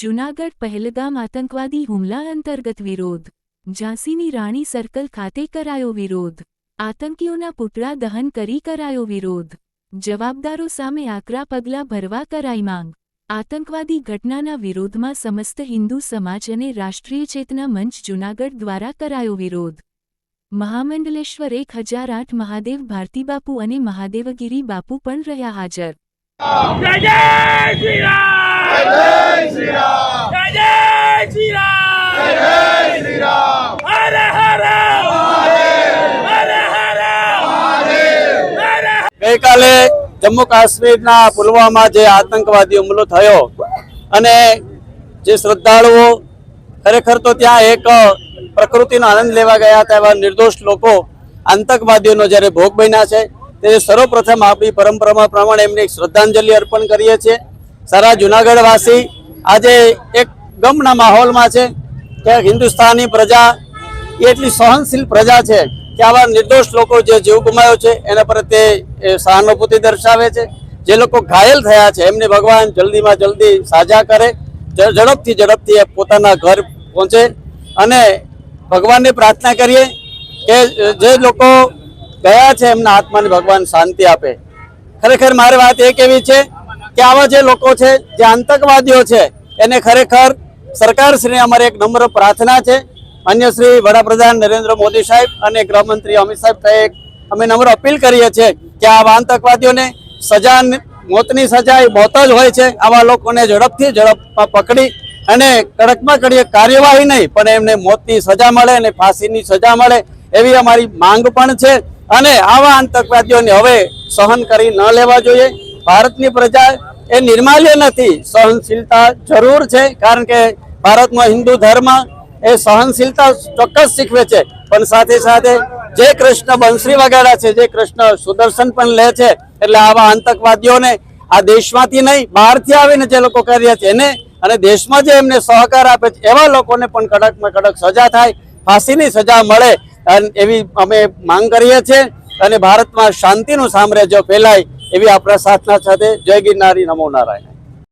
જૂનાગઢ પહેલગામ આતંકવાદી હુમલા અંતર્ગત વિરોધ. ઝાંસીની રાણી સર્કલ ખાતે કરાયો વિરોધ. આતંકીઓના પુતળા દહન કરી કરાયો વિરોધ. જવાબદારો સામે આકરા પગલાં ભરવા કરાઈ માંગ. આતંકવાદી ઘટનાના વિરોધમાં સમસ્ત હિન્દુ સમાજ અને રાષ્ટ્રીય ચેતના મંચ જૂનાગઢ દ્વારા કરાયો વિરોધ. મહામંડલેશ્વર એક હજાર આઠ મહાદેવ ભારતીબાપુ અને મહાદેવગીરી બાપુ પણ રહ્યા હાજર. ગઈકાલે જમ્મુ કાશ્મીરના પુલવામા જે આતંકવાદી હુમલો થયો અને જે શ્રદ્ધાળુઓ ખરેખર તો ત્યાં એક પ્રકૃતિનો આનંદ લેવા ગયા હતા એવા નિર્દોષ લોકો આતંકવાદીઓનો જ્યારે ભોગ બન્યા છે, તે સર્વપ્રથમ આપણી પરંપરામાં પ્રમાણે એમને એક શ્રદ્ધાંજલિ અર્પણ કરીએ છીએ. સારા જુનાગઢવાસી આજે એક ગમના માહોલમાં છે કે હિન્દુસ્તાની પ્રજા એટલી સહનશીલ પ્રજા છે કે આવા નિર્દોષ લોકો જે જીવ ગુમાવ્યો છે, એના પ્રત્યે સહાનુભૂતિ દર્શાવે છે. જે લોકો ઘાયલ થયા છે, એમને ભગવાન જલ્દીમાં જલ્દી સાજા કરે ઝડપથી ઝડપથી એ પોતાના ઘર પહોંચે અને ભગવાનને પ્રાર્થના કરીએ કે જે લોકો ગયા છે, એમના આત્માને ભગવાન શાંતિ આપે. ખરેખર મારી વાત એ કેવી છે કે આવા જે લોકો છે, જે આતંકવાદીઓ છે, એને ખરેખર સરકારશ્રીને અમારી એક નમ્ર પ્રાર્થના છે. અન્ય શ્રી વડાપ્રધાન નરેન્દ્ર મોદી સાહેબ અને ગૃહમંત્રી અમિત સાહેબ સાહેબ અમે નમ્ર અપીલ કરીએ છીએ કે આવા આતંકવાદીઓને સજા મોતની સજા એ મોત જ હોય છે. આવા લોકોને ઝડપથી ઝડપમાં પકડી અને કડકમાં કડીએ કાર્યવાહી નહીં, પણ એમને મોતની સજા મળે અને ફાંસીની સજા મળે એવી અમારી માંગ પણ છે. અને આવા આતંકવાદીઓને હવે સહન કરી ન લેવા જોઈએ. ભારતની પ્રજા એ નિર્માલ્ય નથી. સહનશીલતા જરૂર છે, કારણ કે ભારતનો હિન્દુ ધર્મ એ સહનશીલતા ચોક્કસ શીખવે છે. પણ સાથે સાથે જે કૃષ્ણ બંસરી વગાડા છે, જે કૃષ્ણ સુદર્શન પણ લે છે, એટલે આવા આતંકવાદીઓને આ દેશમાંથી નહીં, બહારથી આવીને જે લોકો કર્યા છે, એને અને દેશમાં જે એમને સહકાર આપે છે, એવા લોકોને પણ કડકમાં કડક સજા થાય, ફાંસીની સજા મળે, અને એવી અમે માંગ કરીએ છીએ. અને ભારતમાં શાંતિનું સામ્રાજ્ય ફેલાય એવી આપણા સાથના સાથે જય ગિરનારી નમો નારાયણ.